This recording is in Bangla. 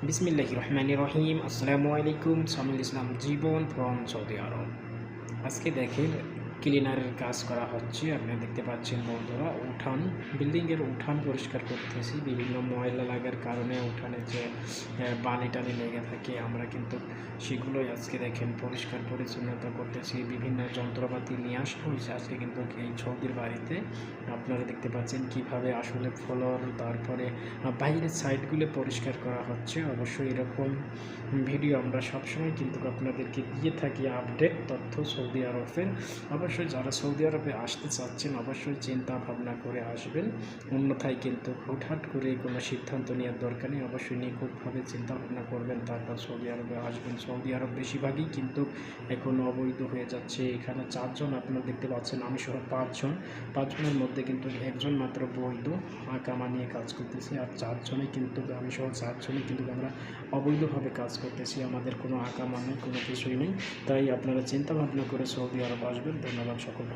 বিসমিল্লাহ রহমান রহিম আসসালামু আলাইকুম সামিল ইসলাম জীবন ফ্রম সৌদি আরব আজকে দেখেন ক্লিনারের কাজ করা হচ্ছে, আপনি দেখতে পাচ্ছেন বন্ধুরা, উঠান, বিল্ডিংয়ের উঠান পরিষ্কার করতেছি, বিভিন্ন ময়লা লাগার কারণে উঠানে যে বালি টালি লেগে থাকে, আমরা কিন্তু সেগুলোই আজকে দেখেন পরিষ্কার পরিচ্ছন্নতা করতেছি, বিভিন্ন যন্ত্রপাতি নিয়ে আসা হয়েছে আজকে কিন্তু এই সৌদির বাড়িতে আপনারা দেখতে পাচ্ছেন কীভাবে আসলে ফ্লোর, তারপরে বাইরের সাইডগুলো পরিষ্কার করা হচ্ছে, অবশ্যই এরকম ভিডিও আমরা সবসময় কিন্তু আপনাদেরকে দিয়ে থাকি, আপডেট তথ্য সৌদি আরবের। অবশ্যই যারা সৌদি আরবে আসতে চাচ্ছেন, অবশ্যই চিন্তা ভাবনা করে আসবেন। অন্যথায় কিন্তু হুটহাট করে কোনো সিদ্ধান্ত নেওয়ার দরকার নেই। অবশ্যই নিখুঁতভাবে চিন্তা ভাবনা করবেন, তারপর সৌদি আরবে আসবেন। সৌদি আরব বেশিরভাগই কিন্তু এখন অবৈধ হয়ে যাচ্ছে। এখানে চারজন আপনারা দেখতে পাচ্ছেন, আমি সহ পাঁচজন। পাঁচজনের মধ্যে কিন্তু একজন মাত্র বৈধ আঁকামা নিয়ে কাজ করতেছে আর চারজনে কিন্তু, আমি সহ চারজনে কিন্তু আমরা অবৈধভাবে কাজ করতেছি। আমাদের কোনো আঁকা মানে কোনো কিছুই নেই। তাই আপনারা চিন্তা ভাবনা করে সৌদি আরব আসবেন। ধন্যবাদ সকল